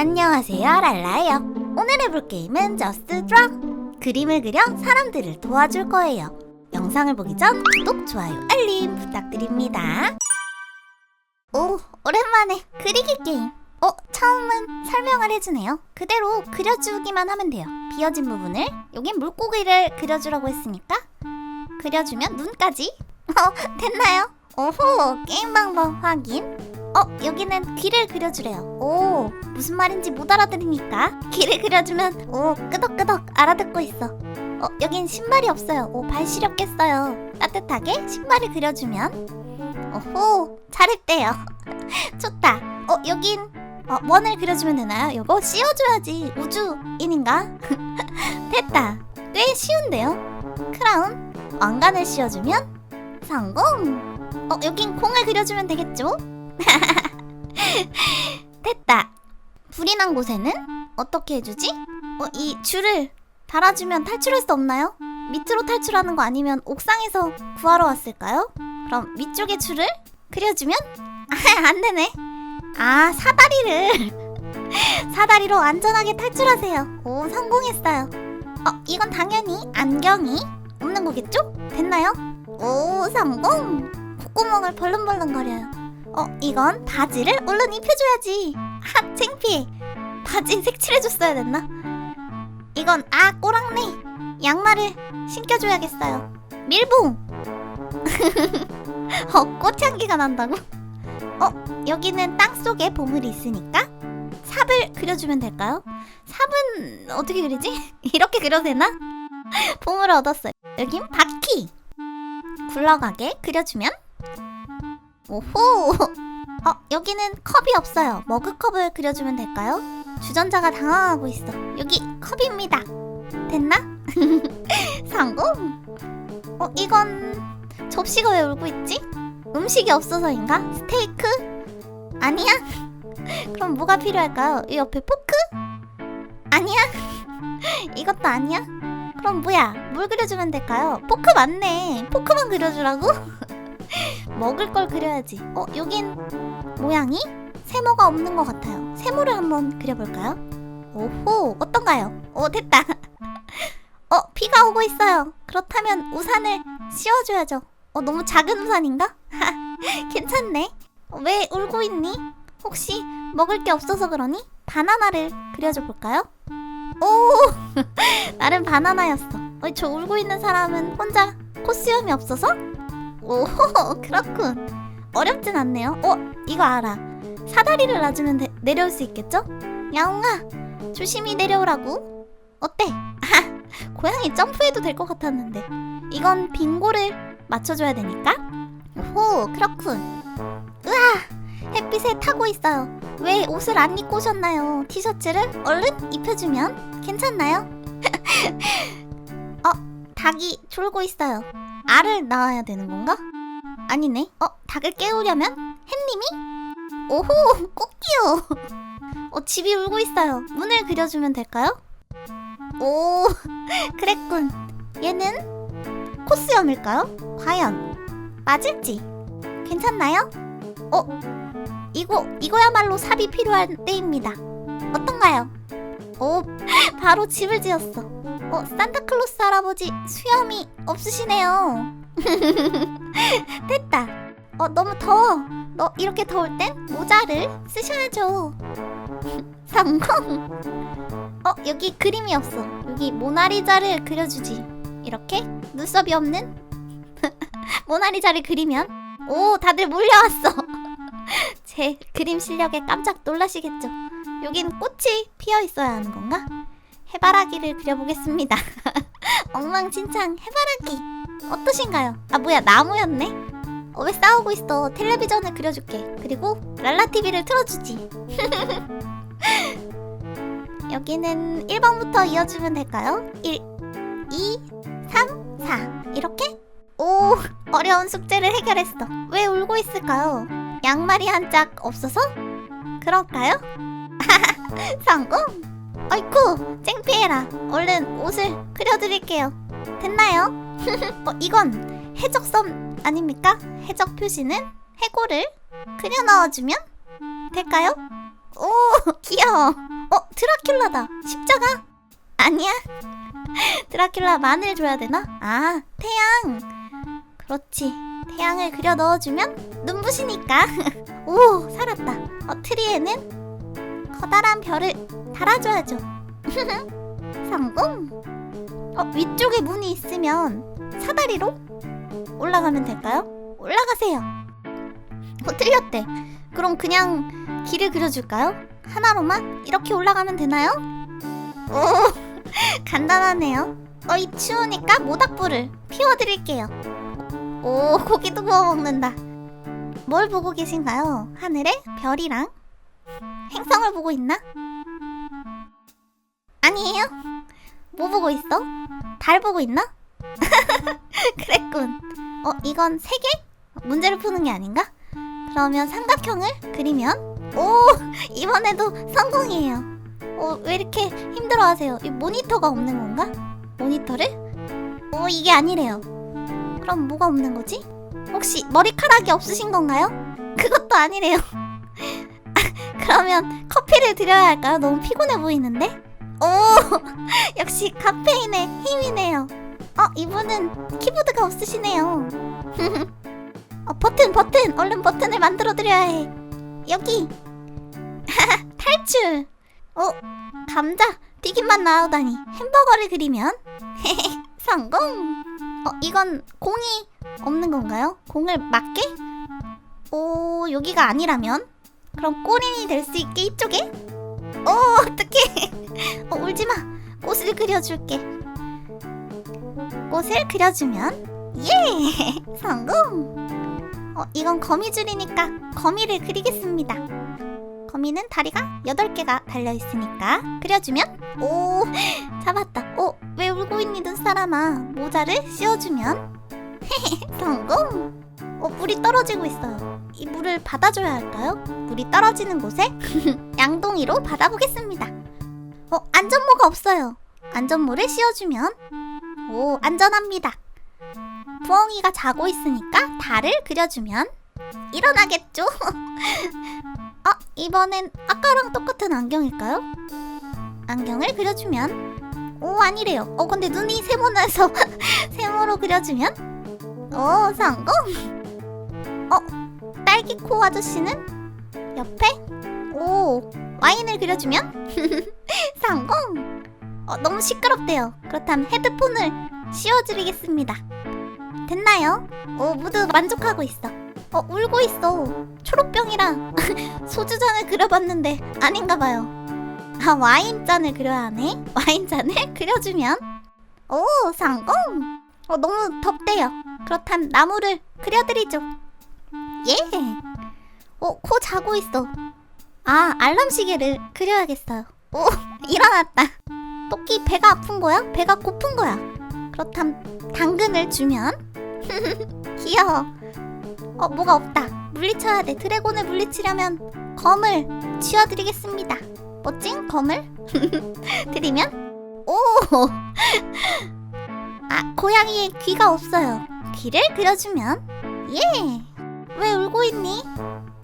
안녕하세요 랄라예요. 오늘 해볼 게임은 저스트 드라 그림을 그려 사람들을 도와줄 거예요. 영상을 보기 전 구독, 좋아요, 알림 부탁드립니다. 오 오랜만에 그리기 게임. 어 처음은 설명을 해주네요. 그대로 그려주기만 하면 돼요. 비어진 부분을. 여긴 물고기를 그려주라고 했으니까. 그려주면 눈까지. 어 됐나요? 오호 게임 방법 확인 어 여기는 귀를 그려주래요. 오 무슨 말인지 못 알아들으니까 귀를 그려주면 오 끄덕끄덕 알아듣고 있어. 어 여긴 신발이 없어요. 오 발 시렵겠어요. 따뜻하게 신발을 그려주면. 오호 잘했대요. 좋다. 어 여긴 어, 원을 그려주면 되나요? 요거? 씌워줘야지. 우주인인가? 됐다. 꽤 쉬운데요? 크라운 왕관을 씌워주면 성공. 어 여긴 공을 그려주면 되겠죠? 됐다. 불이 난 곳에는 어떻게 해주지? 어, 이 줄을 달아주면 탈출할 수 없나요? 밑으로 탈출하는 거 아니면 옥상에서 구하러 왔을까요? 그럼 위쪽에 줄을 그려주면 아, 안 되네. 아, 사다리를 사다리로 안전하게 탈출하세요. 오, 성공했어요. 어, 이건 당연히 안경이 없는 거겠죠? 됐나요? 오, 성공! 콧구멍을 벌렁벌렁거려요. 어, 이건 바지를 얼른 입혀줘야지. 아, 창피해. 바지 색칠해줬어야 됐나? 이건 아 꼬랑내. 양말을 신겨줘야겠어요. 밀봉. 어, 꽃향기가 난다고? 어, 여기는 땅 속에 보물이 있으니까 삽을 그려주면 될까요? 삽은 어떻게 그리지? 이렇게 그려도 되나? 보물을 얻었어요. 여긴 바퀴. 굴러가게 그려주면 오호! 어, 여기는 컵이 없어요. 머그컵을 그려주면 될까요? 주전자가 당황하고 있어. 여기 컵입니다. 됐나? 성공! 어, 이건 접시가 왜 울고 있지? 음식이 없어서인가? 스테이크? 아니야? 그럼 뭐가 필요할까요? 이 옆에 포크? 아니야? 이것도 아니야? 그럼 뭐야? 뭘 그려주면 될까요? 포크 맞네. 포크만 그려주라고? 먹을 걸 그려야지. 어, 여긴 모양이 세모가 없는 것 같아요. 세모를 한번 그려볼까요? 오호, 어떤가요? 오, 됐다. 어, 비가 오고 있어요. 그렇다면 우산을 씌워줘야죠. 어, 너무 작은 우산인가? 괜찮네. 어, 왜 울고 있니? 혹시 먹을 게 없어서 그러니? 바나나를 그려줘 볼까요? 오, 나름 바나나였어. 어, 저 울고 있는 사람은 혼자 코스염이 없어서 오호 그렇군. 어렵진 않네요. 어 이거 알아. 사다리를 놔주면 데, 내려올 수 있겠죠? 야옹아 조심히 내려오라고. 어때? 아 고양이 점프해도 될 것 같았는데. 이건 빙고를 맞춰줘야 되니까. 오호 그렇군. 으아 햇빛에 타고 있어요. 왜 옷을 안 입고 오셨나요? 티셔츠를 얼른 입혀주면 괜찮나요? 어 닭이 졸고 있어요 알을 낳아야 되는 건가? 아니네. 어, 닭을 깨우려면 햇님이? 오호, 꽃기요. 어, 집이 울고 있어요. 문을 그려주면 될까요? 오, 그랬군. 얘는 코스염일까요? 과연 맞을지? 괜찮나요? 어, 이거 이거야말로 삽이 필요한 때입니다. 어떤가요? 오, 바로 집을 지었어. 어, 산타클로스 할아버지 수염이 없으시네요. 됐다. 어, 너무 더워. 너 이렇게 더울 땐 모자를 쓰셔야죠. 성공. 어, 여기 그림이 없어. 여기 모나리자를 그려주지. 이렇게 눈썹이 없는 모나리자를 그리면 오, 다들 몰려왔어. 제 그림 실력에 깜짝 놀라시겠죠. 여긴 꽃이 피어 있어야 하는 건가? 해바라기를 그려보겠습니다. 엉망진창 해바라기 어떠신가요? 아 뭐야 나무였네? 어, 왜 싸우고 있어? 텔레비전을 그려줄게. 그리고 랄라 TV를 틀어주지. 여기는 1번부터 이어주면 될까요? 1, 2, 3, 4 이렇게? 오 어려운 숙제를 해결했어. 왜 울고 있을까요? 양말이 한 짝 없어서? 그럴까요? 성공! 아이쿠 창피해라. 얼른 옷을 그려드릴게요. 됐나요? 어 이건 해적섬 아닙니까? 해적 표시는 해골을 그려 넣어주면 될까요? 오 귀여워. 어 드라큘라다. 십자가? 아니야. 드라큘라 마늘 줘야 되나? 아 태양. 그렇지. 태양을 그려 넣어주면 눈부시니까. 오 살았다. 어 트리에는 커다란 별을 달아줘야죠 성공 어 위쪽에 문이 있으면 사다리로 올라가면 될까요 올라가세요 어 틀렸대 그럼 그냥 길을 그려줄까요? 하나로만 이렇게 올라가면 되나요? 오 간단하네요. 어, 이 추우니까 모닥불을 피워드릴게요. 오 고기도 구워 먹는다. 뭘 보고 계신가요? 하늘에 별이랑 행성을 보고 있나? 아니에요? 뭐 보고 있어? 달 보고 있나? 그랬군. 어 이건 세 개? 문제를 푸는 게 아닌가? 그러면 삼각형을 그리면 오 이번에도 성공이에요. 어, 왜 이렇게 힘들어하세요? 이 모니터가 없는 건가? 모니터를? 오 이게 아니래요. 그럼 뭐가 없는 거지? 혹시 머리카락이 없으신 건가요? 그것도 아니래요. 그러면 커피를 드려야 할까요? 너무 피곤해 보이는데? 오 역시 카페인의 힘이네요. 어 이분은 키보드가 없으시네요. 어, 버튼 버튼! 얼른 버튼을 만들어 드려야 해. 여기! 탈출! 어 감자! 튀김만 나오다니. 햄버거를 그리면? 성공! 어 이건 공이 없는 건가요? 공을 맞게? 오 여기가 아니라면? 그럼 꼬린이 될 수 있게 이쪽에 오 어떡해. 어 울지마. 꽃을 그려줄게. 꽃을 그려주면? 예! 성공! 어, 이건 거미줄이니까 거미를 그리겠습니다. 거미는 다리가 8개가 달려있으니까 그려주면? 오 잡았다. 어, 왜 울고 있니 눈사람아? 모자를 씌워주면? 성공 어, 물이 떨어지고 있어요. 이 물을 받아줘야 할까요? 물이 떨어지는 곳에 양동이로 받아보겠습니다. 어, 안전모가 없어요. 안전모를 씌워주면 오 안전합니다. 부엉이가 자고 있으니까 달을 그려주면 일어나겠죠? 아, 이번엔 아까랑 똑같은 안경일까요? 안경을 그려주면 오, 아니래요. 어, 근데 눈이 세모나서 세모로 그려주면 오, 성공! 어, 딸기 코 아저씨는 옆에 오, 와인을 그려주면 성공! 어, 너무 시끄럽대요. 그렇다면 헤드폰을 씌워드리겠습니다. 됐나요? 오 모두 만족하고 있어. 어 울고 있어. 초록병이랑 소주잔을 그려봤는데 아닌가 봐요. 아 와인잔을 그려야 하네. 와인잔을 그려주면 오 성공. 어 너무 덥대요. 그렇다면 나무를 그려드리죠. 예. 어 코 자고 있어. 아 알람 시계를 그려야겠어요. 오 일어났다. 토끼 배가 아픈 거야? 배가 고픈 거야? 그렇다면 당근을 주면 귀여워. 어, 뭐가 없다. 물리쳐야 돼. 드래곤을 물리치려면 검을 쥐어드리겠습니다. 멋진 검을 드리면 오! 아, 고양이의 귀가 없어요. 귀를 그려주면 예! 왜 울고 있니?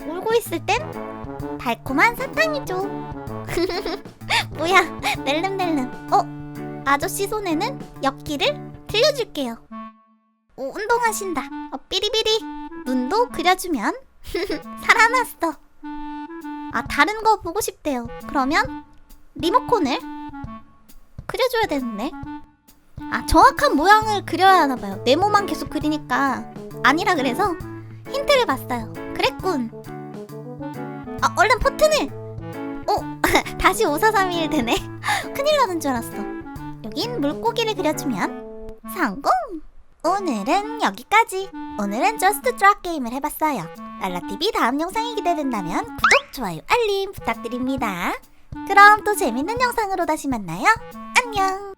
울고 있을 땐 달콤한 사탕이죠. 뭐야, 낼름낼름. 어, 아저씨 손에는 엽기를 들려줄게요. 오, 운동하신다. 어, 삐리삐리. 눈도 그려주면 살아났어. 아, 다른 거 보고 싶대요. 그러면 리모컨을 그려줘야 되는데. 아, 정확한 모양을 그려야 하나 봐요. 네모만 계속 그리니까 아니라 그래서 힌트를 봤어요. 그랬군. 아, 얼른 버튼을. 오, 다시 5431 되네. 큰일 나는 줄 알았어. 여긴 물고기를 그려주면 성공! 오늘은 여기까지. 오늘은 저스트 드랍 게임을 해봤어요. 랄라TV 다음 영상이 기대된다면 구독, 좋아요, 알림 부탁드립니다. 그럼 또 재밌는 영상으로 다시 만나요. 안녕!